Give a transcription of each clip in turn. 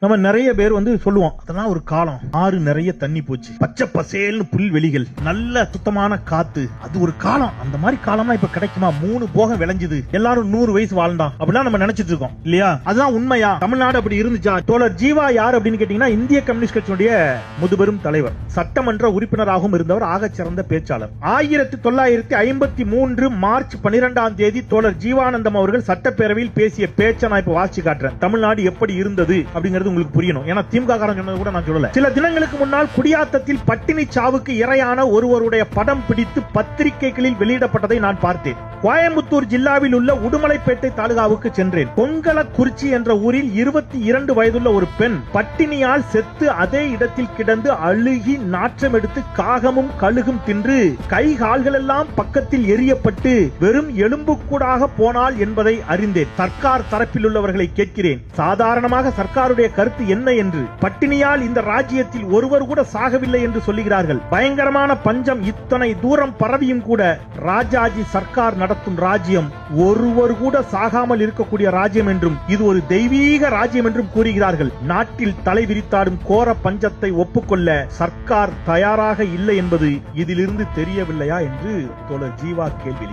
நம்ம நிறைய பேர் வந்து சொல்லுவோம் அதெல்லாம் ஒரு காலம். ஆறு நிறைய தண்ணி போச்சு. பச்சை பசேல்னு புல்வெளிகள் நல்ல சுத்தமான காத்து. அது ஒரு காலம். அந்த மாதிரி காலம்லாம் இப்ப கிடைக்குமா? மூணு போக விளைஞ்சது. எல்லாரும் நூறு வயசு வாழ்ந்தான். அப்படிலாம் நம்ம நினைச்சிட்டு இருக்கோம். இல்லையா? அதுதான் உண்மையா? தமிழ்நாடு அப்படி இருந்துச்சா? தோழர் ஜீவா யார் அப்படின்னு கேட்டீங்கன்னா இந்திய கம்யூனிஸ்ட் கட்சியுடைய முதுபெரும் தலைவர். சட்டமன்ற உறுப்பினராகவும் இருந்தவர் ஆகச் சிறந்த பேச்சாளர். ஆயிரத்தி தொள்ளாயிரத்தி ஐம்பத்தி மூன்று மார்ச் பனிரெண்டாம் தேதி தோழர் ஜீவானந்தம் அவர்கள் சட்டப்பேரவையில் பேசிய பேச்சை நான் இப்ப வாசிச்சு காட்டுறேன். தமிழ்நாடு எப்படி இருந்தது அப்படிங்கிறது அப்படிங்கிறது உங்களுக்கு புரியணும். ஏன்னா திமுக காரன் சொன்னது கூட நான் சொல்லல. சில தினங்களுக்கு முன்னால் குடியாத்தத்தில் பட்டினி சாவுக்கு இரையான ஒருவருடைய படம் பிடித்து பத்திரிகைகளில் வெளியிடப்பட்டதை நான் பார்த்தேன். கோயம்புத்தூர் ஜில்லாவில் உள்ள உடுமலைப்பேட்டை தாலுகாவுக்கு சென்றேன். பொங்கலக்குறிச்சி என்ற ஊரில் இருபத்தி இரண்டு வயதுள்ள ஒரு பெண் பட்டினியால் செத்து அதே இடத்தில் கிடந்து அழுகி நாற்றம் எடுத்து காகமும் கழுகும் தின்று கை கால்கள் எல்லாம் பக்கத்தில் எரியப்பட்டு வெறும் எலும்புக்கூடாக போனால் என்பதை அறிந்தேன். சர்க்கார் தரப்பில் உள்ளவர்களை கேட்கிறேன். சாதாரணமாக சர்க்காருடைய கருத்து என்ன என்று பட்டினியால் இந்த ராஜ்யத்தில் ஒருவர் கூட சாகவில்லை என்று சொல்லுகிறார்கள். பயங்கரமான பஞ்சம் இத்தனை தூரம் பரவியும் கூட ராஜாஜி சர்க்கார் நடத்தும் ராஜ்யம் ஒருவர் கூட சாகாமல் இருக்கக்கூடிய ராஜ்யம் என்றும் இது ஒரு தெய்வீக ராஜ்யம் என்றும் கூறுகிறார்கள். நாட்டில் தலை விரித்தாடும் கோர பஞ்சத்தை ஒப்புக்கொள்ள சர்க்கார் தயாராக இல்லை என்பது இதிலிருந்து தெரியவில்லையா என்று தோழர் ஜீவா கேள்வி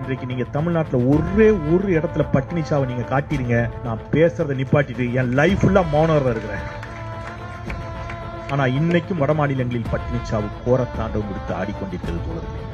இன்றைக்கு நீங்க தமிழ்நாட்டுல ஒரே ஒரு இடத்துல பட்டினி சாவை நீங்க காட்டிறீங்க நான் பேசுறதை நிப்பாட்டிட்டு என் லைஃப் ஃபுல்லா மௌனம் இருக்கிறேன். ஆனா இன்னைக்கும் வட மாநிலங்களில் பட்டினி சாவு கோரத்தாண்டவம் கொடுத்து ஆடிக்கொண்டிருக்கிறது தோழர்களே.